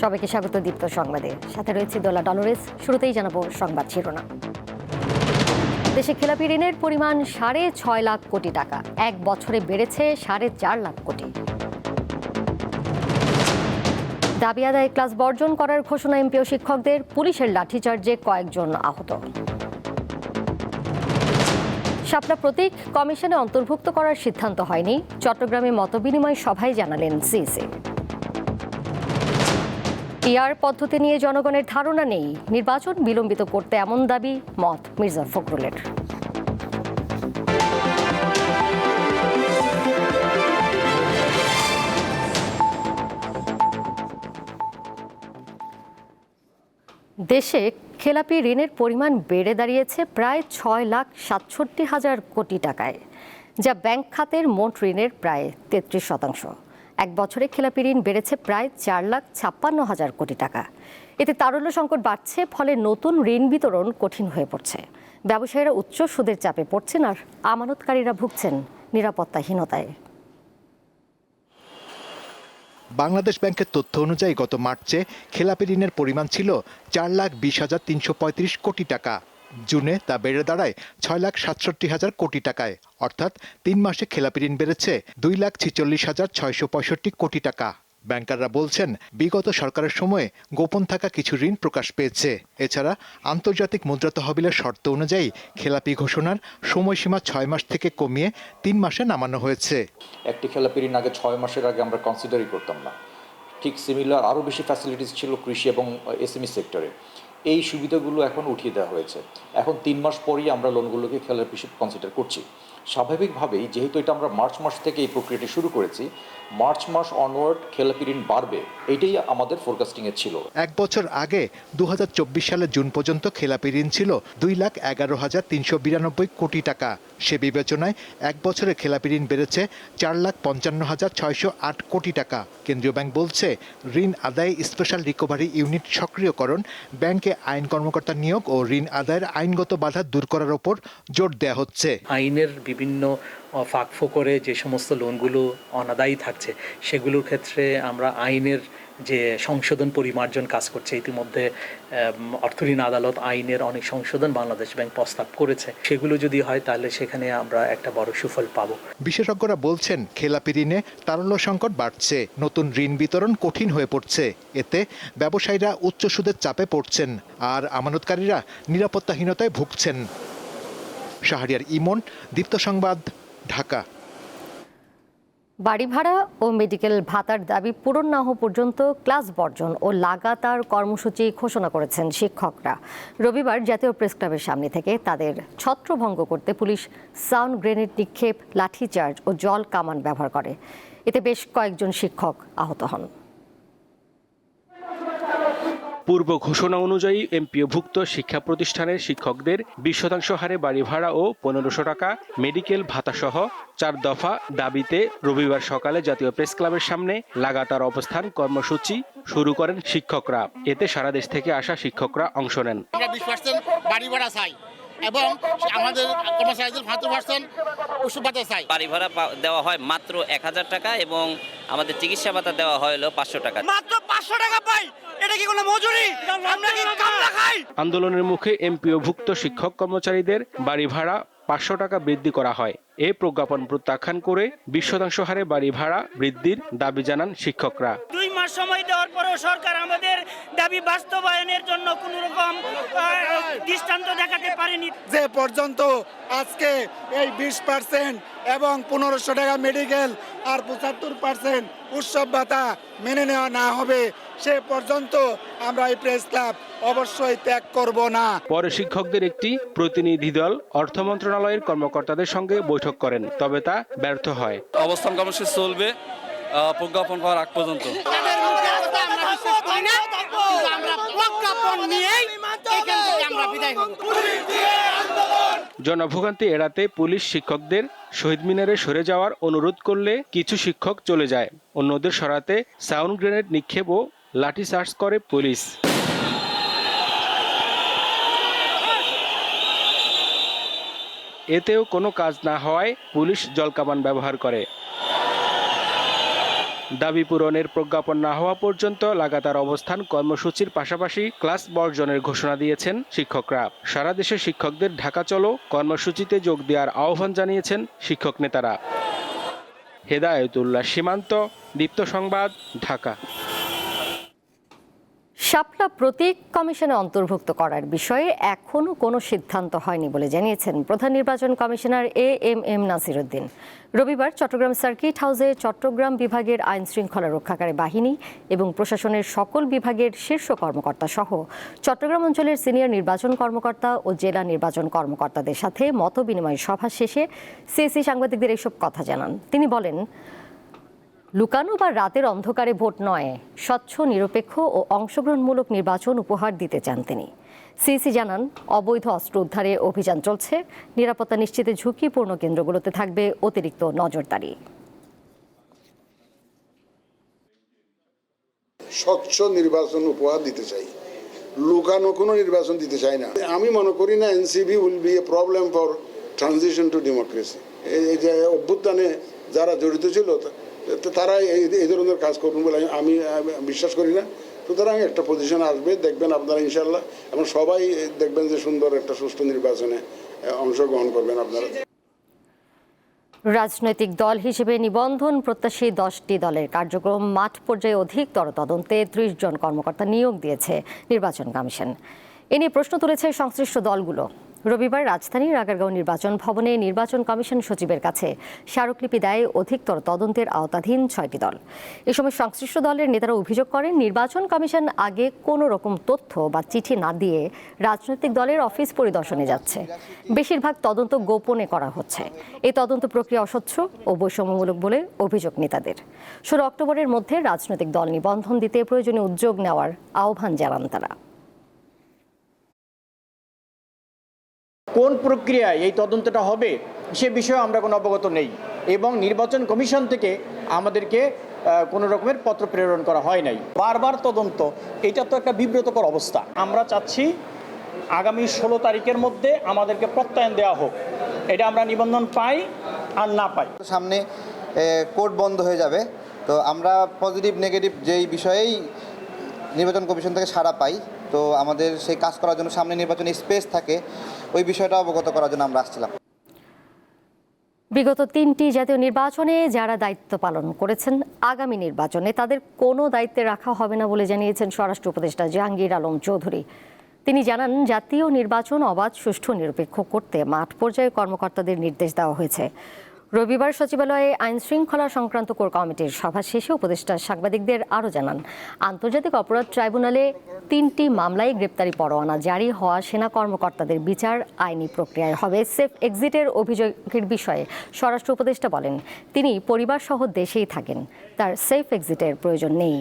সবাইকে স্বাগত দীপ্ত সংবাদে। সাথে রয়েছে দোলা ডলরেস, শুরুতেই জানাব সংবাদ শিরোনাম। দেশে খেলাপি ঋণের পরিমাণ সাড়ে ছয় লাখ কোটি টাকা। এক বছরে বেড়েছে সাড়ে চার লাখ কোটি। দাবি আদায় ক্লাস বর্জন করার ঘোষণা এমপিও শিক্ষকদের, পুলিশের লাঠিচার্জে কয়েকজন আহত। শাপলা প্রতীক কমিশনে অন্তর্ভুক্ত করার সিদ্ধান্ত হয়নি। চট্টগ্রামে মতবিনিময় সভায় জানালেন সিসি পিআর পদ্ধতি নিয়ে জনগণের ধারণা নেই। নির্বাচন বিলম্বিত করতে এমন দাবি মত মির্জা ফখরুলের। দেশে খেলাপি ঋণের পরিমাণ বেড়ে দাঁড়িয়েছে প্রায় ছয় লাখ সাতষট্টি হাজার কোটি টাকায়, যা ব্যাংক খাতের মোট ঋণের প্রায় তেত্রিশ শতাংশ। এক বছরে খেলাপি ঋণ বেড়েছে প্রায় চার লাখ ছাপ্পান্ন হাজার কোটি টাকা। এতে তারল্য সংকট বাড়ছে, ফলে নতুন ঋণ বিতরণ কঠিন হয়ে পড়ছে। ব্যবসায়ীরা উচ্চ সুদের চাপে পড়ছেন আর আমানতকারীরা ভুগছেন নিরাপত্তাহীনতায়। বাংলাদেশ ব্যাংকের তথ্য অনুযায়ী গত মার্চে খেলাপি ঋণের পরিমাণ ছিল চার লাখ বিশ হাজার তিনশো পঁয়ত্রিশ কোটি টাকা। জুনে তা বেড়ে দাঁড়ায় ছয় লাখ সাতষট্টি হাজার কোটি টাকায়। অর্থাৎ তিন মাসে খেলাপি ঋণ বেড়েছে দুই লাখ ছিচল্লিশ হাজার ছয়শো পঁয়ষট্টি কোটি টাকা। ব্যাংকাররা বলছেন, বিগত সরকারের সময়ে গোপন থাকা কিছু ঋণ প্রকাশ পেয়েছে। এছাড়া আন্তর্জাতিক মুদ্রা তহবিলের শর্ত অনুযায়ী খেলাপি ঘোষণার সময়সীমা ছয় মাস থেকে কমিয়ে তিন মাসে নামানো হয়েছে। একটি খেলাপি ঋণ আগে ছয় মাসের আগে আমরা কনসিডারই করতাম না। ঠিক সিমিলার আরও বেশি ফ্যাসিলিটিস ছিল কৃষি এবং এসএমই সেক্টরে এই সুবিধাগুলো এখন উঠিয়ে দেওয়া হয়েছে। এখন তিন মাস পরেই আমরা লোনগুলোকে খেলার হিসেবে কনসিডার করছি। স্বাভাবিকভাবেই যেহেতু এটা আমরা মার্চ মাস থেকে এই প্রক্রিয়াটি শুরু করেছি মার্চ মাস অনওয়ার্ড খেলাপি ঋণ বাড়বে এটাই আমাদের ফোরকাস্টিংয়ে ছিল। এক বছর আগে দু সালের জুন পর্যন্ত খেলাপি ঋণ ছিল দুই লাখ এগারো হাজার তিনশো বিরানব্বই কোটি টাকা। সে বিবেচনায় এক বছরে খেলাপি ঋণ বেড়েছে চার লাখ পঞ্চান্ন হাজার ছয়শো আট কোটি টাকা। কেন্দ্রীয় ব্যাংক বলছে ঋণ আদায়ে স্পেশাল রিকভারি ইউনিট সক্রিয়করণ ব্যাংকে আইন কর্মকর্তা নিয়োগ ও ঋণ আদায়ের আইনগত বাধা দূর করার ওপর জোর দেওয়া হচ্ছে। আইনের বিভিন্ন ফাঁক ফোকরে যে সমস্ত লোনগুলো অনাদায়ী থাকছে, সেগুলোর ক্ষেত্রে আমরা আইনের যে সংশোধন পরিমার্জন কাজ করছে, ইতিমধ্যে অর্থঋণ আদালত আইনের অনেক সংশোধন বাংলাদেশ ব্যাংক প্রস্তাব করেছে। সেগুলো যদি হয়, তাহলে সেখানে আমরা একটা বড় সুফল পাবো। বিশেষজ্ঞরা বলছেন, খেলাপি ঋণে তারল্য সংকট বাড়ছে, নতুন ঋণ বিতরণ কঠিন হয়ে পড়ছে, এতে ব্যবসায়ীরা উচ্চ সুদের চাপে পড়ছেন, আর আমানতকারীরা নিরাপত্তাহীনতায় ভুগছেন। শাহরিয়ার ইমন, দীপ্ত সংবাদ ঢাকা। বাড়ি ভাড়া ও মেডিকেল ভাতার দাবি পূরণ না হওয়া পর্যন্ত ক্লাস বর্জন ও লাগাতার কর্মসূচি ঘোষণা করেছেন শিক্ষকরা। রবিবার জাতীয় প্রেস ক্লাবের সামনে থেকে তাদের ছত্রভঙ্গ করতে পুলিশ সাউন্ড গ্রেনেড নিক্ষেপ, লাঠিচার্জ ও জল কামান ব্যবহার করে। এতে বেশ কয়েকজন শিক্ষক আহত হন। পূর্ব ঘোষণা অনুযায়ী এমপিওভুক্ত শিক্ষা প্রতিষ্ঠানের শিক্ষকদের বিশ শতাংশ হারে বাড়ি ভাড়া ও পনেরোশো টাকা, মেডিকেল ভাতাসহ চার দফা দাবিতে রবিবার সকালে জাতীয় প্রেস ক্লাবের সামনে লাগাতার অবস্থান কর্মসূচি শুরু করেন শিক্ষকরা। এতে সারা দেশ থেকে আসা শিক্ষকরা অংশ নেন। বাড়ি ভাড়া চাই। এবং আমাদের কর্মচারীদের পঁচাত্তর পার্সেন্ট ওষুধ ভাতা চাই। বাড়ি ভাড়া দেওয়া হয় মাত্র এক হাজার টাকা এবং আমাদের চিকিৎসা ভাতা দেওয়া হয় হলো পাঁচশো টাকা। মাত্র পাঁচশো টাকা পাই। এটা কি কোনো মজুরি? আমরা কি কামলা খাই? আন্দোলনের মুখে এমপিওভুক্ত শিক্ষক কর্মচারীদের বাড়ি ভাড়া পাঁচশো টাকা বৃদ্ধি করা হয়। এ প্রজ্ঞাপন প্রত্যাখ্যান করে বিশ শতাংশ হারে বাড়ি ভাড়া বৃদ্ধির দাবি জানান শিক্ষকরা। দুই সময় দেওয়ার পরেও সরকার আমাদের দাবি বাস্তবায়নের জন্য কোন রকম দৃষ্টান্ত দেখাতে পারেনি। যে পর্যন্ত আজকে এই বিশ পার্সেন্ট এবং পনেরোশো টাকা মেডিকেল আর পঁচাত্তর পার্সেন্ট উৎসব ভাতা মেনে নেওয়া না হবে সে পর্যন্ত আমরা এই প্রেস ক্লাব অবশ্যই ত্যাগ করব না। পরে শিক্ষকদের একটি প্রতিনিধি দল অর্থ মন্ত্রণালয়ের কর্মকর্তাদের সঙ্গে বৈঠক করেন তবে তা ব্যর্থ হয়। অবস্থান কর্মসূচি চলবে। প্রজ্ঞাপন পাওয়ার আগ পর্যন্ত। জনভোগান্তি এড়াতে পুলিশ শিক্ষকদের শহীদ মিনারে সরে যাওয়ার অনুরোধ করলে কিছু শিক্ষক চলে যায়। অন্যদের সরাতে সাউন্ড গ্রেনেড নিক্ষেপ ও লাঠিচার্জ করে পুলিশ। এতেও কোনো কাজ না হওয়ায় পুলিশ জলকামান ব্যবহার করে। দাবি পূরণের প্রজ্ঞাপন না হওয়া পর্যন্ত লাগাতার অবস্থান কর্মসূচির পাশাপাশি ক্লাস বর্জনের ঘোষণা দিয়েছেন শিক্ষকরা। সারা দেশে শিক্ষকদের ঢাকা চলো কর্মসূচিতে যোগ দেওয়ার আহ্বান জানিয়েছেন শিক্ষক নেতারা। হেদায়তুল্লাহ সীমান্ত, দীপ্ত সংবাদ, ঢাকা। শাপলা প্রতীক কমিশনে অন্তর্ভুক্ত করার বিষয়ে এখনও কোনো সিদ্ধান্ত হয়নি বলে জানিয়েছেন প্রধান নির্বাচন commissioner A M M Nasiruddin. রবিবার চট্টগ্রাম সার্কিট হাউসে চট্টগ্রাম বিভাগের আইন শৃঙ্খলা রক্ষাকারী বাহিনী এবং প্রশাসনের সকল বিভাগের শীর্ষ কর্মকর্তা সহ চট্টগ্রাম অঞ্চলের সিনিয়র নির্বাচন কর্মকর্তা ও জেলা নির্বাচন কর্মকর্তাদের সাথে মত বিনিময় সভা শেষে সিএসি সাংবাদিকদের এসব কথা জানান। তিনি বলেন লুকানো বা রাতের অন্ধকারে ভোট নয়। স্বচ্ছ, নিরপেক্ষ ও অংশগ্রহণমূলক নির্বাচন উপহার দিতে চান তিনি। সিসি জানান, অবৈধ অস্ত্র উদ্ধারে অভিযান চলছে। নিরাপত্তা নিশ্চিতে ঝুঁকিপূর্ণ কেন্দ্রগুলোতে থাকবে অতিরিক্ত নজরদারি। স্বচ্ছ নির্বাচন উপহার দিতে চাই। লুকানো কোনো নির্বাচন দিতে চাই না। আমি মনে করি না NCB will be a problem for transition to democracy এই যে অভ্যুত্থানে যারা জড়িত ছিল তারা এই ধরনের কাজ করবেন বলে আমি বিশ্বাস করি না। সুতরাং একটা পজিশন আসবে, দেখবেন আপনারা ইনশাল্লাহ এবং সবাই দেখবেন যে সুন্দর একটা সুষ্ঠু নির্বাচনে অংশগ্রহণ করবেন আপনারা। রাজনৈতিক দল হিসেবে নিবন্ধন প্রত্যাশী দশটি দলের কার্যক্রম মাঠ পর্যায়ে অধিকতর তদন্তে ত্রিশ জন কর্মকর্তা নিয়োগ দিয়েছে নির্বাচন কমিশন। এ নিয়ে প্রশ্ন তুলেছে সংশ্লিষ্ট দলগুলো। রবিবার রাজধানীর আগারগাঁও নির্বাচন ভবনে নির্বাচন কমিশন সচিবের কাছে স্মারকলিপি দেয় অধিকতর তদন্তের আওতাধীন ছয়টি দল। এ সময় সংশ্লিষ্ট দলের নেতারা অভিযোগ করেন, নির্বাচন কমিশন আগে কোনো রকম তথ্য বা চিঠি না দিয়ে রাজনৈতিক দলের অফিস পরিদর্শনে যাচ্ছে। বেশিরভাগ তদন্ত গোপনে করা হচ্ছে। এই তদন্ত প্রক্রিয়া অস্বচ্ছ ও বৈষম্যমূলক বলে অভিযোগ নেতাদের। ষোলো অক্টোবরের মধ্যে রাজনৈতিক দল নিবন্ধন দিতে প্রয়োজনীয় উদ্যোগ নেওয়ার আহ্বান জানান তারা। কোন প্রক্রিয়ায় এই তদন্তটা হবে, সে বিষয়ে আমরা কোনো অবগত নেই। এবং নির্বাচন কমিশন থেকে আমাদেরকে কোনো রকমের পত্র প্রেরণ করা হয় নাই। বারবার তদন্ত, এটা তো একটা বিব্রতকর অবস্থা। আমরা চাচ্ছি আগামী ষোলো তারিখের মধ্যে আমাদেরকে প্রত্যয়ন দেওয়া হোক। এটা আমরা নিবন্ধন পাই আর না পাই। সামনে কোর্ট বন্ধ হয়ে যাবে। তো আমরা পজিটিভ, নেগেটিভ যেই বিষয়েই নির্বাচন কমিশন থেকে সাড়া পাই, তো আমাদের সেই কাজ করার জন্য সামনে নির্বাচনে স্পেস থাকে। ওই বিষয়টা অবগত করার জন্য আমরা আসছিলাম। বিগত তিনটি জাতীয় নির্বাচনে যারা দায়িত্ব পালন করেছেন, আগামী নির্বাচনে তাদের কোনো দায়িত্বে রাখা হবে না বলে জানিয়েছেন স্বরাষ্ট্র উপদেষ্টা জাহাঙ্গীর আলম চৌধুরী। তিনি জানান, জাতীয় নির্বাচন অবাধ, সুষ্ঠু, নিরপেক্ষ করতে মাঠ পর্যায়ে কর্মকর্তাদের নির্দেশ দেওয়া হয়েছে। রবিবার সচিবালয়ে আইন শৃঙ্খলা সংক্রান্ত কোর কমিটির সভা শেষে উপদেষ্টা সাংবাদিকদের আরও জানান, আন্তর্জাতিক অপরাধ ট্রাইব্যুনালে তিনটি মামলায় গ্রেপ্তারি পরোয়ানা জারি হওয়া সেনা কর্মকর্তাদের বিচার আইনি প্রক্রিয়ায় হবে। সেফ এক্সিটের অভিযোগের বিষয়ে স্বরাষ্ট্র উপদেষ্টা বলেন, তিনি পরিবার সহ দেশেই থাকেন, তার সেফ এক্সিটের প্রয়োজন নেই।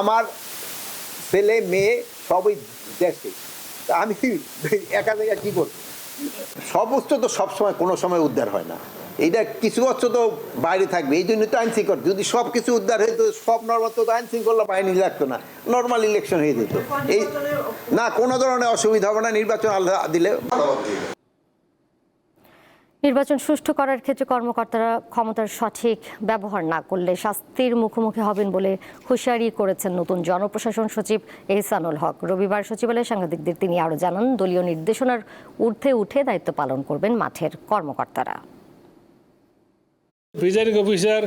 আমার ছেলে, মেয়ে সবই দেশে। আমি একা থেকে কী করব? সব বস্তু তো সবসময় কোনো সময় উদ্ধার হয় না। এইটা কিছু অস্ত্র তো বাইরে থাকবে, এই জন্য তো আইন শৃঙ্খলা। যদি সব কিছু উদ্ধার হইতো সব নর্মাল তো আইন শৃঙ্খলা বাহিনী লাগতো না নর্মাল ইলেকশন হয়ে যেত। এই না, কোনো ধরনের অসুবিধা হবে না, নির্বাচন আলাদা দিলে। নির্বাচন সুষ্ঠু করার ক্ষেত্রে কর্মকর্তারা ক্ষমতার সঠিক ব্যবহার না করলে শাস্তির মুখোমুখি হবেন বলে হুঁশিয়ারি করেছেন নতুন জনপ্রশাসন সচিব এহসানুল হক। রবিবার সচিবালয়ে সাংবাদিকদের তিনি আরও জানান, দলীয় নির্দেশনার ঊর্ধ্বে উঠে দায়িত্ব পালন করবেন মাঠের কর্মকর্তারা। প্রিজাইডিং অফিসার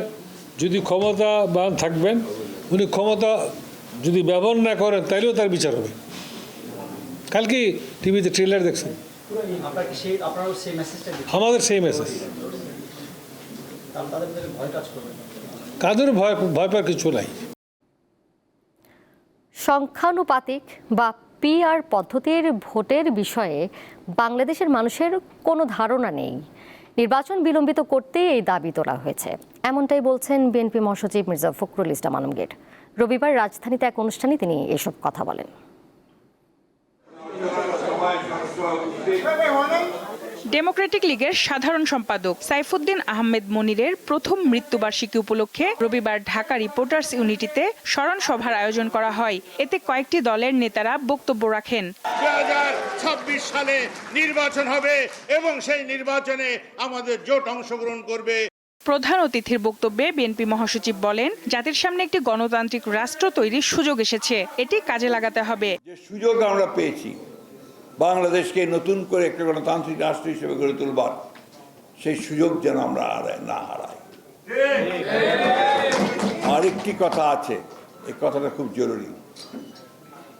যদি ক্ষমতাবান থাকবেন, উনি ক্ষমতা যদি ব্যবহার না করেন, তাইলেও তার বিচার হবে। কালকে টিভিতে ট্রেলার দেখছেন। আমাদের সেই মেসেজ কাদের ভয় ভয় পাওয়ার কিছু নাই। সংখ্যানুপাতিক বা পিআর পদ্ধতির ভোটের বিষয়ে বাংলাদেশের মানুষের কোনো ধারণা নেই। নির্বাচন বিলম্বিত করতে এই দাবি তোলা হয়েছে। এমনটাই বলছেন বিএনপি মহাসচিব মির্জা ফখরুল ইসলাম আলমগীর। রবিবার রাজধানীতে এক অনুষ্ঠানে তিনি এসব কথা বলেন। ডেমোক্রেটিক লীগের সাধারণ সম্পাদক সাইফুদ্দিন আহমেদ মনিরের প্রথম মৃত্যুবার্ষিকী উপলক্ষে রবিবার ঢাকা রিপোর্টার্স ইউনিটিতে স্মরণ সভার আয়োজন করা হয়। এতে কয়েকটি দলের নেতারা বক্তব্য রাখেন। দু সালে নির্বাচন হবে এবং সেই নির্বাচনে আমাদের জোট অংশগ্রহণ করবে। প্রধান অতিথির বক্তব্যে বিএনপি মহাসচিব বলেন জাতির সামনে একটি গণতান্ত্রিক রাষ্ট্র তৈরির সুযোগ এসেছে। এটি কাজে লাগাতে হবে। যে সুযোগ আমরা পেয়েছি বাংলাদেশকে নতুন করে একটা গণতান্ত্রিক রাষ্ট্র হিসেবে গড়ে তুলবার সেই সুযোগ যেন আমরা না হারাই। আরেকটি কথা আছে, এই কথাটা খুব জরুরি।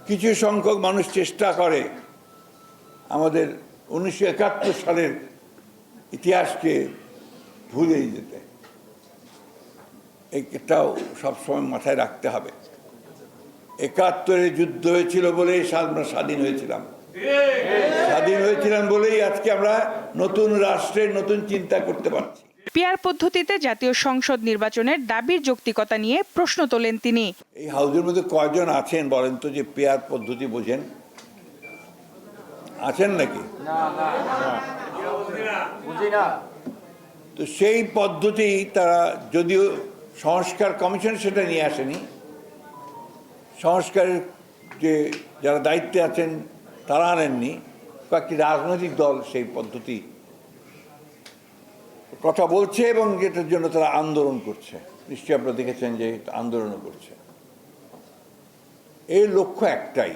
কিছু সংখ্যক মানুষ চেষ্টা করে আমাদের উনিশশো একাত্তর সালের ইতিহাসকে ভুলে যেতে। এটাও সবসময় মাথায় রাখতে হবে। একাত্তরে যুদ্ধ হয়েছিল বলেই আমরা স্বাধীন হয়েছিলাম। স্বাধীন হয়েছিলাম বলেই আজকে আমরা নতুন রাষ্ট্রের নতুন চিন্তা করতে পারছি। পিয়ার পদ্ধতিতে জাতীয় সংসদ নির্বাচনের দাবির যৌক্তিকতা নিয়ে প্রশ্ন তোলেন তিনি। এই হাউজের মধ্যে কয়জন আছেন বলেন তো যে পেয়ার পদ্ধতি বোঝেন? আছেন নাকি? তো সেই পদ্ধতি তারা যদিও সংস্কার কমিশন সেটা নিয়ে আসেনি সংস্কারের যে যারা দায়িত্বে আছেন তারা আনেননি। কয়েকটি রাজনৈতিক দল সেই পদ্ধতি কথা বলছে এবং যেটার জন্য তারা আন্দোলন করছে। নিশ্চয়ই আপনারা দেখেছেন যে আন্দোলনও করছে। এর লক্ষ্য একটাই।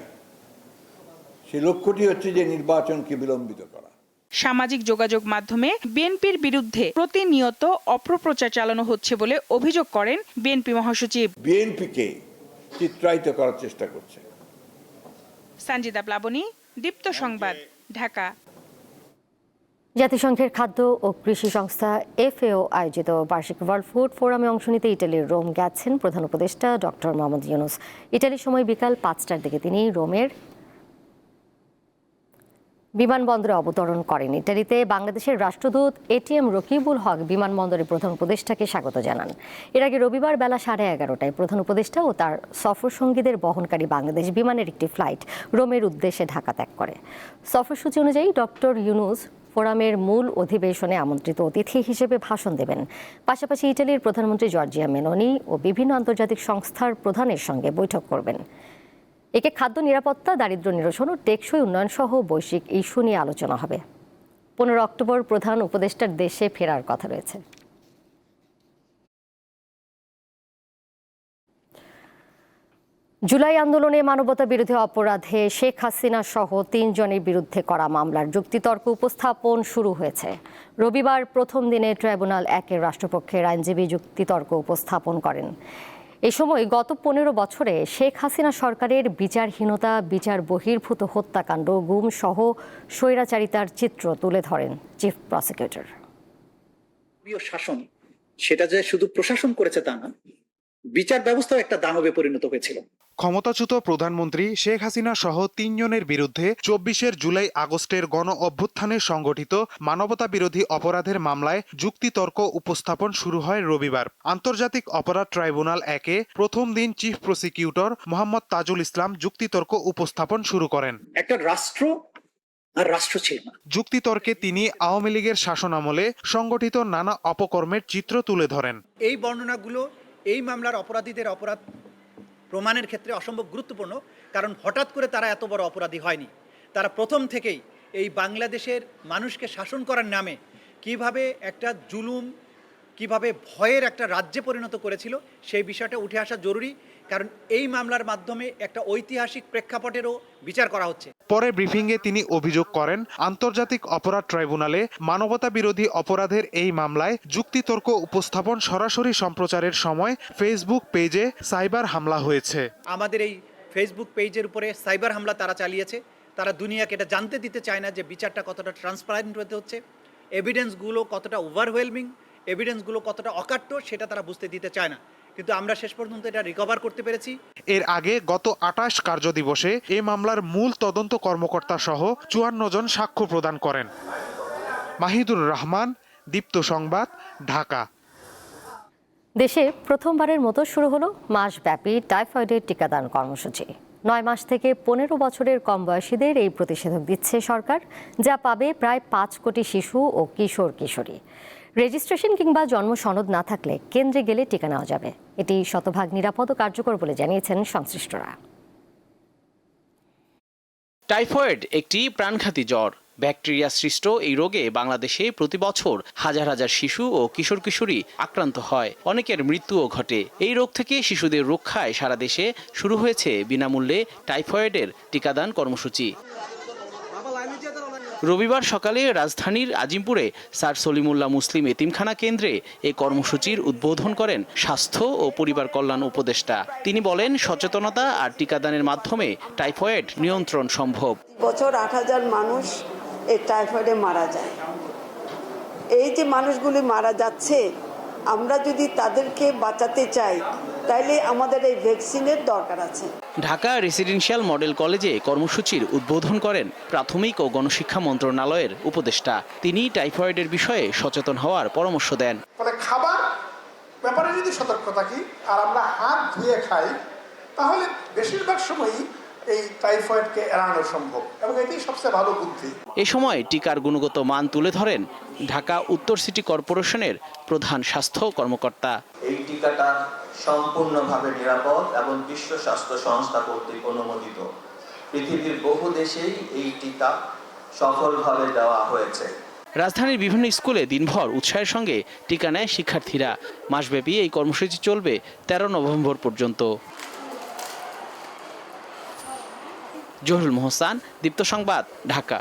সেই লক্ষ্যটি হচ্ছে যে নির্বাচনকে বিলম্বিত করা। সামাজিক যোগাযোগ মাধ্যমে বিএনপির বিরুদ্ধে প্রতিনিয়ত অপপ্রচার চালানো হচ্ছে বলে অভিযোগ করেন বিএনপি মহাসচিব। বিএনপিকে চিত্রায়িত করার চেষ্টা করছে। সঞ্জিতা প্লাবনী, দীপ্ত সংবাদ, ঢাকা। জাতিসংঘের খাদ্য ও কৃষি সংস্থা এফএও আয়োজিত বার্ষিক ওয়ার্ল্ড ফুড ফোরামে অংশ নিতে ইটালির রোম গেছেন প্রধান উপদেষ্টা ডক্টর মোহাম্মদ ইউনুস। ইটালির সময় বিকাল পাঁচটার দিকে তিনি রোমের বিমানবন্দরে অবতরণ করেন। ইটালিতে বাংলাদেশের রাষ্ট্রদূত এটিএম রকিবুল হক বিমানবন্দরে প্রধান উপদেষ্টাকে স্বাগত জানান। এর আগে রবিবার বেলা সাড়ে এগারোটায় প্রধান উপদেষ্টা ও তার সফর সঙ্গীদের বহনকারী বাংলাদেশ বিমানের একটি ফ্লাইট রোমের উদ্দেশ্যে ঢাকা ত্যাগ করে। সফরসূচি অনুযায়ী ডক্টর ইউনুস ফোরামের মূল অধিবেশনে আমন্ত্রিত অতিথি হিসেবে ভাষণ দেবেন। পাশাপাশি ইটালির প্রধানমন্ত্রী জর্জিয়া মেলোনি ও বিভিন্ন আন্তর্জাতিক সংস্থার প্রধানের সঙ্গে বৈঠক করবেন। একে খাদ্য নিরাপত্তা দারিদ্র নিরসন ও টেকসই উন্নয়ন সহ বৈশ্বিক ইস্যু নিয়ে আলোচনা হবে। পনেরো অক্টোবর প্রধান উপদেষ্টার দেশে ফেরার কথা রয়েছে। জুলাই আন্দোলনে মানবতা বিরোধী অপরাধে শেখ হাসিনা সহ তিনজনের বিরুদ্ধে করা মামলার যুক্তিতর্ক উপস্থাপন শুরু হয়েছে। রবিবার প্রথম দিনে ট্রাইব্যুনাল একের রাষ্ট্রপক্ষের আইনজীবী যুক্তিতর্ক উপস্থাপন করেন। এ সময় গত পনেরো বছরে শেখ হাসিনা সরকারের বিচারহীনতা, বিচার বহির্ভূত হত্যাকাণ্ড গুম সহ স্বৈরাচারিতার চিত্র তুলে ধরেন চিফ প্রসিকিউটর। শাসন, সেটা যে শুধু প্রশাসন করেছে তা না বিচার ব্যবস্থাও একটা দানবে পরিণত হয়েছিল। ক্ষমতাচ্যুত প্রধানমন্ত্রী শেখ হাসিনা সহ তিনজনের বিরুদ্ধে চব্বিশের জুলাই আগস্টের গণ অভ্যুত্থানে সংগঠিত মানবতা বিরোধী অপরাধের মামলায় যুক্তিতর্ক উপস্থাপন শুরু হয় রবিবার। আন্তর্জাতিক অপরাধ ট্রাইব্যুনাল একে প্রথম দিন চিফ প্রসিকিউটর মোহাম্মদ তাজুল ইসলাম যুক্তিতর্ক উপস্থাপন শুরু করেন। একটা রাষ্ট্র আর রাষ্ট্র ছিল না। যুক্তিতর্কে তিনি আওয়ামী লীগের শাসনামলে সংগঠিত নানা অপকর্মের চিত্র তুলে ধরেন। এই বর্ণনাগুলো এই মামলার অপরাধীদের অপরাধ প্রমাণের ক্ষেত্রে অসম্ভব গুরুত্বপূর্ণ, কারণ হঠাৎ করে তারা এত বড় অপরাধী হয়নি। তারা প্রথম থেকেই এই বাংলাদেশের মানুষকে শাসন করার নামে কীভাবে একটা জুলুম, কীভাবে ভয়ের একটা রাজ্যে পরিণত করেছিল, সেই বিষয়টা উঠে আসা জরুরি। কারণ এই মামলার মাধ্যমে একটা ঐতিহাসিক প্রেক্ষাপটেরও বিচার করা হচ্ছে। পরে ব্রিফিংয়ে তিনি অভিযোগ করেন আন্তর্জাতিক অপরাধ ট্রাইব্যুনালে মানবতা বিরোধী অপরাধের এই মামলায় যুক্তিতর্ক উপস্থাপন সরাসরি সম্প্রচারের সময় ফেসবুক পেজে সাইবার হামলা হয়েছে। আমাদের এই ফেসবুক পেজের উপরে সাইবার হামলা তারা চালিয়েছে। তারা দুনিয়াকে এটা জানতে দিতে চায় না যে বিচারটা কতটা ট্রান্সপারেন্ট হতে হচ্ছে। এভিডেন্সগুলো কতটা ওভারওয়েলমিং এভিডেন্সগুলো কতটা অকাট্য সেটা তারা বুঝতে দিতে চায় না। কিন্তু আমরা শেষ পর্যন্ত এটা রিকভার করতে পেরেছি। এর আগে গত আটাশ কার্যদিবসে এ মামলার মূল তদন্ত কর্মকর্তা সহ চুয়ান্ন জন সাক্ষ্য প্রদান করেন। মাহিদুর রহমান দীপ্ত সংবাদ ঢাকা। দেশে প্রথমবারের মতো শুরু হলো মাসব্যাপী টাইফয়েডের টিকাদান কর্মসূচি। নয় মাস থেকে পনেরো বছরের কম বয়সীদের এই প্রতিষেধক দিচ্ছে সরকার যা পাবে প্রায় পাঁচ কোটি শিশু ও কিশোর কিশোরী রেজিস্ট্রেশন কিংবা জন্ম সনদ না থাকলে কেন্দ্রে গেলে টিকা নেওয়া যাবে। এটি শতভাগ নিরাপদ কার্যকর বলে জানিয়েছেন সংশ্লিষ্টরা। টাইফয়েড একটি প্রাণঘাতী জ্বর। ব্যাকটেরিয়া সৃষ্ট এই রোগে বাংলাদেশে প্রতি বছর হাজার হাজার শিশু ও কিশোর কিশোরী আক্রান্ত হয়। অনেকের মৃত্যুও ঘটে। এই রোগ থেকে শিশুদের রক্ষায় সারা দেশে শুরু হয়েছে বিনামূল্যে টাইফয়েডের টিকাদান কর্মসূচি। রবিবার সকালে রাজধানীর আজিমপুরে স্যার সলিমুল্লাহ মুসলিম এতিমখানা কেন্দ্রে এই কর্মসূচির উদ্বোধন করেন স্বাস্থ্য ও পরিবার কল্যাণ উপদেষ্টা। তিনি বলেন, সচেতনতা আর টিকাদানের মাধ্যমে টাইফয়েড নিয়ন্ত্রণ সম্ভব। বছর আট হাজার মানুষ এই টাইফয়েডে মারা যায়। এই যে মানুষগুলি মারা যাচ্ছে, আমরা যদি তাদেরকে বাঁচাতে চাই, তাইলে আমাদের এই ভ্যাকসিনের দরকার আছে। ঢাকা রেসিডেন্সিয়াল মডেল কলেজে কর্মসূচির উদ্বোধন করেন প্রাথমিক ও গণশিক্ষা মন্ত্রণালয়ের উপদেষ্টা। তিনি টাইফয়েডের বিষয়ে সচেতন হওয়ার পরামর্শ দেন। খাবার ব্যাপারে যদি সতর্ক থাকি আর আমরা হাত ধুয়ে খাই, তাহলে বেশিরভাগ সময়ই এই টাইফয়েডকে এড়ানো সম্ভব এবং এটাই সবচেয়ে ভালো বুদ্ধি। এ সময় টিকার গুণগত মান তুলে ধরেন ঢাকা উত্তর সিটি কর্পোরেশনের প্রধান স্বাস্থ্য কর্মকর্তা। এই টিকাটা সম্পূর্ণভাবে নিরাপদ এবং বিশ্ব স্বাস্থ্য সংস্থা কর্তৃক অনুমোদিত। পৃথিবীর বহু দেশেই এই টিকা সফলভাবে দেওয়া হয়েছে। রাজধানীর বিভিন্ন স্কুলে দিনভর উৎসাহের সঙ্গে টিকা নেয় শিক্ষার্থীরা। মাসব্যাপী এই কর্মসূচি চলবে তেরো নভেম্বর পর্যন্ত। জহুরুল মোহসান, দীপ্ত সংবাদ, ঢাকা।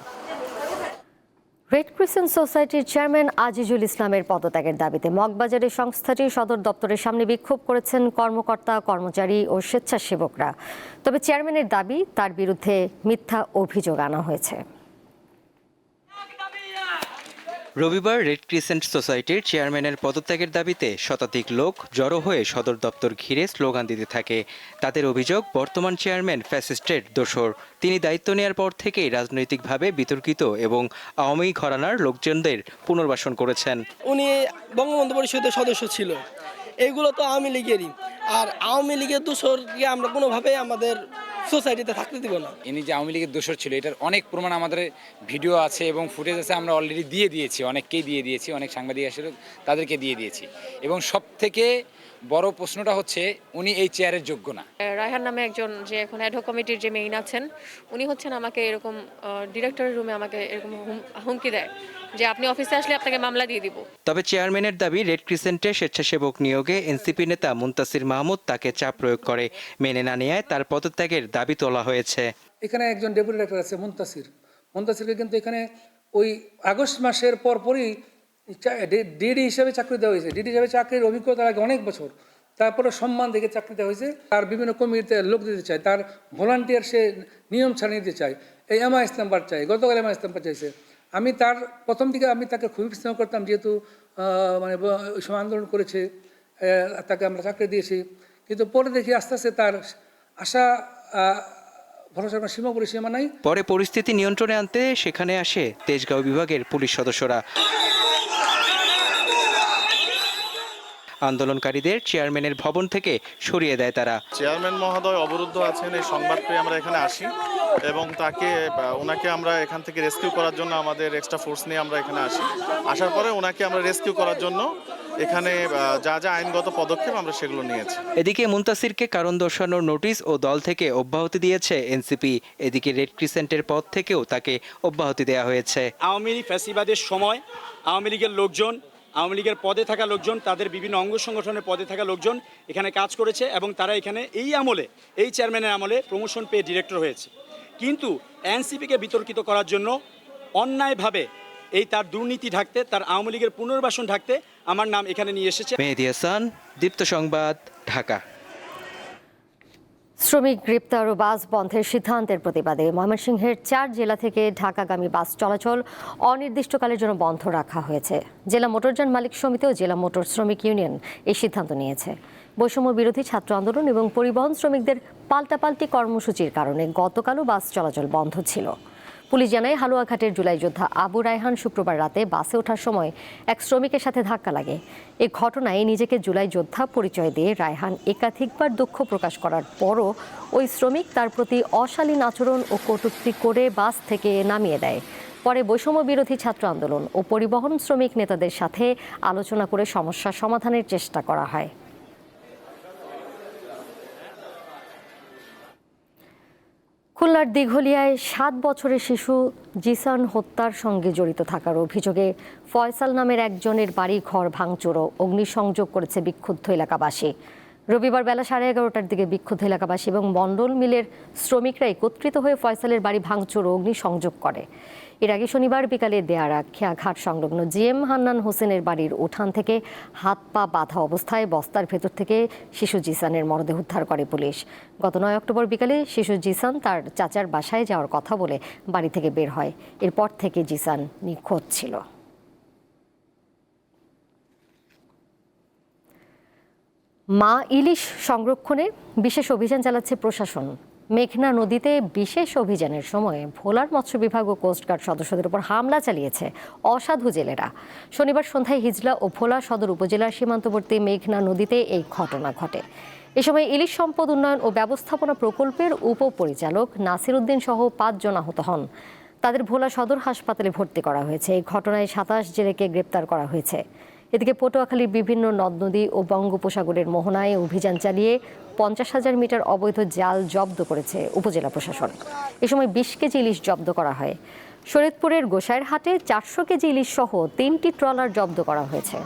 রেড ক্রিসেন্ট সোসাইটির চেয়ারম্যান আজিজুল ইসলামের পদত্যাগের দাবিতে মগবাজারের সংস্থাটির সদর দপ্তরের সামনে বিক্ষোভ করেছেন কর্মকর্তা, কর্মচারী ও স্বেচ্ছাসেবকরা। তবে চেয়ারম্যানের দাবি, তার বিরুদ্ধে মিথ্যা অভিযোগ আনা হয়েছে। রবিবার রেড ক্রিসেন্ট সোসাইটির চেয়ারম্যানের পদত্যাগের দাবিতে শতাধিক লোক জড়ো হয়ে সদর দপ্তর ঘিরে স্লোগান দিতে থাকে। তাদের অভিযোগ, বর্তমান চেয়ারম্যান ফ্যাসিস্টের দোসর তিনি দায়িত্ব নেয়ার পর থেকেই রাজনৈতিকভাবে বিতর্কিত এবং আওয়ামী ঘরানার লোকজনদের পুনর্বাসন করেছেন। উনি বঙ্গবন্ধু পরিষদের সদস্য ছিল। এইগুলো তো আওয়ামী লীগেরই। আর আওয়ামী লীগের দোষরকে আমরা কোনোভাবেই আমাদের সোসাইটিতে থাকতে দিব না। ইনি যে আওয়ামী লীগের দোষর ছিল, এটার অনেক প্রমাণ আমাদের ভিডিও আছে এবং ফুটেজ আছে, আমরা অলরেডি দিয়ে দিয়েছি, অনেককেই দিয়ে দিয়েছি, অনেক সাংবাদিক আসলে তাদেরকে দিয়ে দিয়েছি। এবং সব থেকে বড় প্রশ্নটা হচ্ছে উনি এই চেয়ারের যোগ্য না। রায়হান নামে একজন যে এখন অ্যাডহক কমিটির যে মেইন আছেন উনি হচ্ছেন আমাকে এরকম ডিরেক্টরের রুমে আমাকে এরকম হুম- হুমকি দেয় যে আপনি অফিসে আসলে আপনাকে মামলা দিয়ে দিব। তবে চেয়ারম্যানের দাবি রেড ক্রিসেন্টে স্বেচ্ছাসেবক নিয়োগে এনসিপি নেতা মুন্তাসির মাহমুদ তাকে চাপ প্রয়োগ করে। মেনে না নেয়ায় তার পদত্যাগের দাবি তোলা হয়েছে। এখানে একজন ডেপুটি ডাক্তার আছে মুন্তাসির। মুন্তাসিরকে কিন্তু এখানে ওই আগস্ট মাসের পরপরই ডিডি হিসাবে চাকরি দেওয়া হয়েছে। ডিডি হিসাবে চাকরির অভিজ্ঞতা লাগে অনেক বছর। তারপরে সম্মান দেখে চাকরি দেওয়া হয়েছে। তার বিভিন্ন কমিটিতে লোক দিতে চায়। তার ভলান্টিয়ার সে নিয়ম ছাড়িয়ে দিতে চায়। এই এমআই ইসলাম পার চাই গতকাল এমআই ইসলাম পার চাইছে। আমি তার প্রথম দিকে আমি তাকে খুবই স্নেহ করতাম, যেহেতু মানে সময় আন্দোলন করেছে তাকে আমরা চাকরি দিয়েছি। কিন্তু পরে দেখি আস্তে আস্তে তার আশা কোনো সীমা পরিসীমা নাই। পরে পরিস্থিতি নিয়ন্ত্রণে আনতে সেখানে আসে তেজগাঁও বিভাগের পুলিশ সদস্যরা। আন্দোলনকারীদের চেয়ারম্যানের ভবন থেকে সরিয়ে দেয় তারা। চেয়ারম্যান মহোদয় অবরুদ্ধ আছেন এই সংবাদ পেয়ে আমরা এখানে আসি এবং তাকে ওনাকে আমরা এখান থেকে রেস্কিউ করার জন্য আমাদের এক্সট্রা ফোর্স নিয়ে আমরা এখানে আসি। আসার পরে ওনাকে আমরা রেস্কিউ করার জন্য এখানে যা যা আইনগত পদক্ষেপ আমরা সেগুলো নিয়েছি। এদিকে মুন্তাসিরকে কারণ দর্শানোর নোটিশ ও দল থেকে অব্যাহতি দিয়েছে এনসিপি। এদিকে রেড ক্রিসেন্টের পদ থেকেও তাকে অব্যাহতি দেওয়া হয়েছে। আওয়ামী লীগ ফ্যাসিবাদের সময় আওয়ামী লীগের লোকজন আওয়ামী লীগের পদে থাকা লোকজন, তাদের বিভিন্ন অঙ্গ সংগঠনের পদে থাকা লোকজন এখানে কাজ করেছে এবং তারা এখানে এই আমলে, এই চেয়ারম্যানের আমলে প্রমোশন পেয়ে ডিরেক্টর হয়েছে। কিন্তু এনসিপিকে বিতর্কিত করার জন্য অন্যায়ভাবে এই তার দুর্নীতি ঢাকতে, তার আওয়ামী লীগের পুনর্বাসন ঢাকতে আমার নাম এখানে নিয়ে এসেছে। মেহেদি হাসান, দীপ্ত সংবাদ, ঢাকা। শ্রমিক গ্রেপ্তার ও বাস বন্ধের সিদ্ধান্তের প্রতিবাদে ময়মনসিংহের চার জেলা থেকে ঢাকাগামী বাস চলাচল অনির্দিষ্টকালের জন্য বন্ধ রাখা হয়েছে। জেলা মোটরযান মালিক সমিতি ও জেলা মোটর শ্রমিক ইউনিয়ন এই সিদ্ধান্ত নিয়েছে। বৈষম্য বিরোধী ছাত্র আন্দোলন এবং পরিবহন শ্রমিকদের পাল্টাপাল্টি কর্মসূচির কারণে গতকালও বাস চলাচল বন্ধ ছিল। পুলিশ জানায়, হালুয়াঘাটের জুলাই যোদ্ধা আবু রায়হান শুক্রবার রাতে বাসে ওঠার সময় এক শ্রমিকের সাথে ধাক্কা লাগে। এ ঘটনায় নিজেকে জুলাই যোদ্ধা পরিচয় দিয়ে রায়হান একাধিকবার দুঃখ প্রকাশ করার পরও ওই শ্রমিক তার প্রতি অশালীন আচরণ ও কটূক্তি করে বাস থেকে নামিয়ে দেয়। পরে বৈষম্য বিরোধী ছাত্র আন্দোলন ও পরিবহন শ্রমিক নেতাদের সাথে আলোচনা করে সমস্যা সমাধানের চেষ্টা করা হয়। খুলনার দিঘলিয়ায় সাত বছরের শিশু জিসান হত্যার সঙ্গে জড়িত থাকার অভিযোগে ফয়সাল নামের একজনের বাড়ি ঘর ভাঙচুর ও অগ্নিসংযোগ করেছে বিক্ষুব্ধ এলাকাবাসী। রবিবার বেলা সাড়ে এগারোটার দিকে বিক্ষুব্ধ এলাকাবাসী এবং মণ্ডল মিলের শ্রমিকরা একত্রিত হয়ে ফয়সালের বাড়ি ভাঙচুর ও অগ্নিসংযোগ করে। এর আগে শনিবার বিকালে দেয়ারা খেয়াঘাট সংলগ্ন জিএম হান্নান হোসেনের বাড়ির উঠান থেকে হাত পা বাঁধা অবস্থায় বস্তার ভেতর থেকে শিশু জিসানের মরদেহ উদ্ধার করে পুলিশ। গত নয় অক্টোবর বিকালে শিশু জিসান তার চাচার বাসায় যাওয়ার কথা বলে বাড়ি থেকে বের হয়। এরপর থেকে জিসান নিখোঁজ ছিল। মা ইলিশ সংরক্ষণে বিশেষ অভিযান চালাচ্ছে প্রশাসন। মেঘনা নদীতে বিশেষ অভিযানের সময় ভোলার মৎস্য বিভাগ ও কোস্টগার্ড সদস্যদের উপর হামলা চালিয়েছে অসাধু জেলেরা। শনিবার সন্ধ্যায় হিজলা ও ভোলা সদর উপজেলার সীমান্তবর্তী মেঘনা নদীতে এই ঘটনা ঘটে। এ সময় ইলিশ সম্পদ উন্নয়ন ও ব্যবস্থাপনা প্রকল্পের উপপরিচালক নাসির উদ্দিন সহ পাঁচজন আহত হন। তাদের ভোলা সদর হাসপাতালে ভর্তি করা হয়েছে। এই ঘটনায় সাতাশ জেলেকে গ্রেপ্তার করা হয়েছে। এদিকে পটুয়াখালীর বিভিন্ন নদ নদী ও বঙ্গোপসাগরের মোহনায় অভিযান চালিয়ে পঞ্চাশ হাজার মিটার অবৈধ জাল জব্দ করেছে উপজেলা প্রশাসন। এ সময় বিশ কেজি ইলিশ জব্দ করা হয়। শরীয়তপুরের গোসাইর হাটে চারশো কেজি ইলিশ সহ তিনটি ট্রলার জব্দ করা হয়েছে।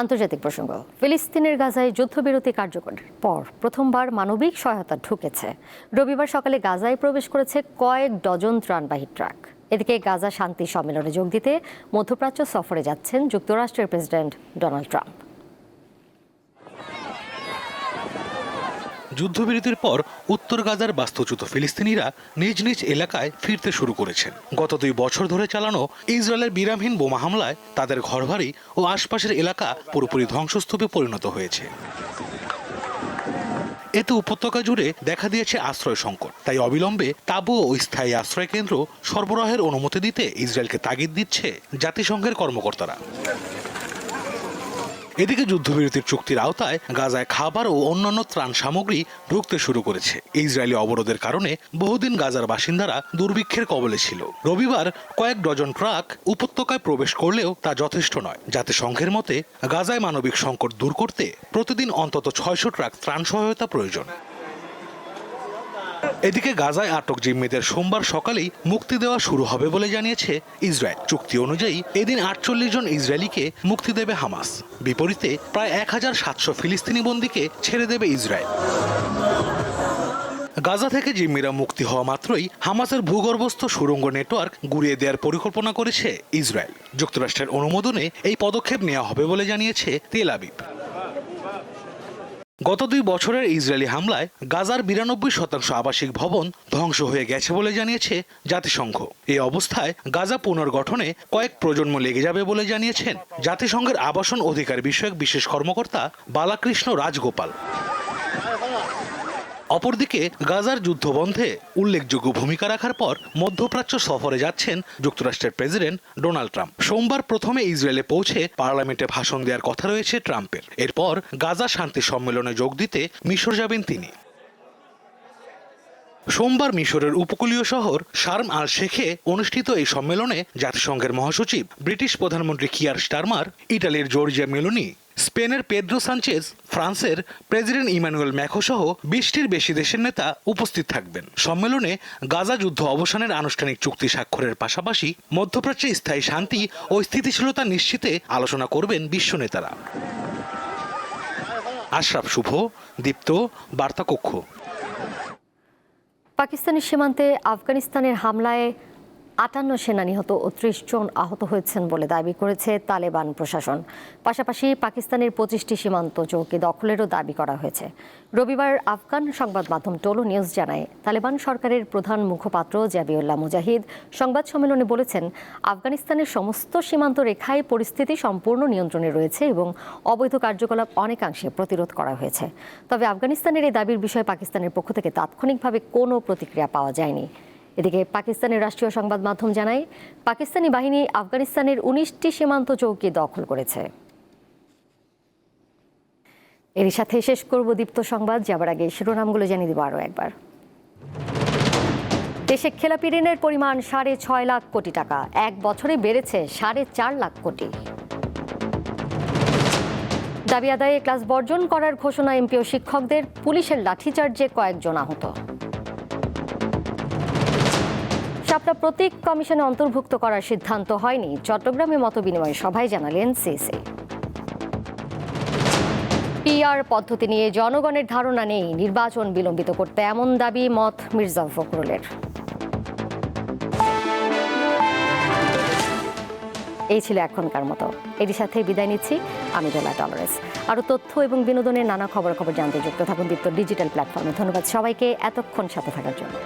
আন্তর্জাতিক প্রসঙ্গ, ফিলিস্তিনের গাজায় যুদ্ধবিরতি কার্যকর। পর প্রথমবার মানবিক সহায়তা ঢুকেছে। রবিবার সকালে গাজায় প্রবেশ করেছে কয়েক ডজন ত্রাণবাহী ট্রাক। এদিকে গাজা শান্তি সম্মেলনে যোগ দিতে মধ্যপ্রাচ্য সফরে যাচ্ছেন যুক্তরাষ্ট্রের প্রেসিডেন্ট ডোনাল্ড ট্রাম্প। যুদ্ধবিরতির পর উত্তর গাজার বাস্তুচ্যুত ফিলিস্তিনিরা নিজ নিজ এলাকায় ফিরতে শুরু করেছেন। গত দুই বছর ধরে চালানো ইসরায়েলের বিরামহীন বোমা হামলায় তাদের ঘরবাড়ি ও আশপাশের এলাকা পুরোপুরি ধ্বংসস্তূপে পরিণত হয়েছে। এতে উপত্যকা জুড়ে দেখা দিয়েছে আশ্রয় সংকট। তাই অবিলম্বে তাবু ও স্থায়ী আশ্রয় কেন্দ্র সরবরাহের অনুমতি দিতে ইসরায়েলকে তাগিদ দিচ্ছে জাতিসংঘের কর্মকর্তারা। এদিকে যুদ্ধবিরতির চুক্তির আওতায় গাজায় খাবার ও অন্যান্য ত্রাণ সামগ্রী ঢুকতে শুরু করেছে। ইসরায়েলি অবরোধের কারণে বহুদিন গাজার বাসিন্দারা দুর্ভিক্ষের কবলে ছিল। রবিবার কয়েক ডজন ট্রাক উপত্যকায় প্রবেশ করলেও তা যথেষ্ট নয়। যাতে সংঘের মতে, গাজায় মানবিক সংকট দূর করতে প্রতিদিন অন্তত ছয়শো ট্রাক ত্রাণ সহায়তা প্রয়োজন। এদিকে গাজায় আটক জিম্মিদের সোমবার সকালেই মুক্তি দেওয়া শুরু হবে বলে জানিয়েছে ইসরায়েল। চুক্তি অনুযায়ী এদিন আটচল্লিশ জন ইসরায়েলিকে মুক্তি দেবে হামাস। বিপরীতে প্রায় এক হাজার সাতশো ফিলিস্তিনি বন্দীকে ছেড়ে দেবে ইসরায়েল। গাজা থেকে জিম্মিরা মুক্তি হওয়া মাত্রই হামাসের ভূগর্ভস্থ সুড়ঙ্গ নেটওয়ার্ক গুড়িয়ে দেওয়ার পরিকল্পনা করেছে ইসরায়েল। যুক্তরাষ্ট্রের অনুমোদনে এই পদক্ষেপ নেওয়া হবে বলে জানিয়েছে তেল আবিব। গত দুই বছরের ইসরায়েলি হামলায় গাজার বিরানব্বই শতাংশ আবাসিক ভবন ধ্বংস হয়ে গেছে বলে জানিয়েছে জাতিসংঘ। এই অবস্থায় গাজা পুনর্গঠনে কয়েক প্রজন্ম লেগে যাবে বলে জানিয়েছেন জাতিসংঘের আবাসন অধিকার বিষয়ক বিশেষ কর্মকর্তা বালাকৃষ্ণ রাজগোপাল। অপরদিকে গাজার যুদ্ধবন্ধে উল্লেখযোগ্য ভূমিকা রাখার পর মধ্যপ্রাচ্য সফরে যাচ্ছেন যুক্তরাষ্ট্রের প্রেসিডেন্ট ডোনাল্ড ট্রাম্প। সোমবার প্রথমে ইসরায়েলে পৌঁছে পার্লামেন্টে ভাষণ দেওয়ার কথা রয়েছে ট্রাম্পের। এরপর গাজা শান্তি সম্মেলনে যোগ দিতে মিশর যাবেন তিনি। সোমবার মিশরের উপকূলীয় শহর শার্ম আল শেখে অনুষ্ঠিত এই সম্মেলনে জাতিসংঘের মহাসচিব, ব্রিটিশ প্রধানমন্ত্রী কিয়ার স্টারমার, ইটালির জর্জিয়া মেলোনি স্পেনের পেদ্রো সানচেজ, ফ্রান্সের প্রেসিডেন্ট ইমানুয়েল ম্যাখো সহ বিশটির বেশি দেশের নেতা উপস্থিত থাকবেন। সম্মেলনে গাজা যুদ্ধ অবসানের আনুষ্ঠানিক চুক্তি স্বাক্ষরের পাশাপাশি মধ্যপ্রাচ্যে স্থায়ী শান্তি ও স্থিতিশীলতা নিশ্চিতে আলোচনা করবেন বিশ্ব নেতারা। আশরাফ শুভ, দীপ্ত, বার্তাকক্ষ। পাকিস্তানের সীমান্তে আফগানিস্তানের হামলায় আটান্ন সেনা নিহত ও ত্রিশ জন আহত হয়েছেন বলে দাবি করেছে তালেবান প্রশাসন। পাশাপাশি পাকিস্তানের পঁচিশটি সীমান্ত চৌকি দখলেরও দাবি করা হয়েছে। রবিবার আফগান সংবাদ মাধ্যম টোলো নিউজ জানায়, তালেবান সরকারের প্রধান মুখপাত্র জাবিউল্লাহ মুজাহিদ সংবাদ সম্মেলনে বলেছেন, আফগানিস্তানের সমস্ত সীমান্ত রেখায় পরিস্থিতি সম্পূর্ণ নিয়ন্ত্রণে রয়েছে এবং অবৈধ কার্যকলাপ অনেকাংশে প্রতিরোধ করা হয়েছে। তবে আফগানিস্তানের এই দাবির বিষয়ে পাকিস্তানের পক্ষ থেকে তাৎক্ষণিকভাবে কোনো প্রতিক্রিয়া পাওয়া যায়নি। এদিকে পাকিস্তানের রাষ্ট্রীয় সংবাদ মাধ্যম জানায়, পাকিস্তানি বাহিনী আফগানিস্তানের উনিশটি সীমান্ত চৌকি দখল করেছে। এরই সাথে শেষ করব দীপ্ত সংবাদ, যাবার আগে শিরোনামগুলো জানিয়ে দিব আরও একবার। দেশে খেলাপি ঋণের পরিমাণ সাড়ে ছয় লাখ কোটি টাকা, এক বছরে বেড়েছে সাড়ে চার লাখ কোটি। দাবি আদায়ে ক্লাস বর্জন করার ঘোষণা এমপিও শিক্ষকদের, পুলিশের লাঠিচার্জে কয়েকজন আহত। শাপলা প্রতীক কমিশনে অন্তর্ভুক্ত করার সিদ্ধান্ত হয়নি। চট্টগ্রামে মত বিনিময় সভায় জানালেন সিসি। পিআর পদ্ধতি নিয়ে জনগণের ধারণা নেই। নির্বাচন বিলম্বিত করতে এমন দাবি মত মির্জা ফখরুলের। এই ছিল এখনকার মতো। এরই সাথে বিদায় নিচ্ছি। আমি দোলা টলারেন্স। আরও তথ্য এবং বিনোদনের নানা খবর খবর জানতে যুক্ত থাকুন দীপ্ত ডিজিটাল প্ল্যাটফর্মে। ধন্যবাদ সবাইকে এতক্ষণ সাথে থাকার জন্য।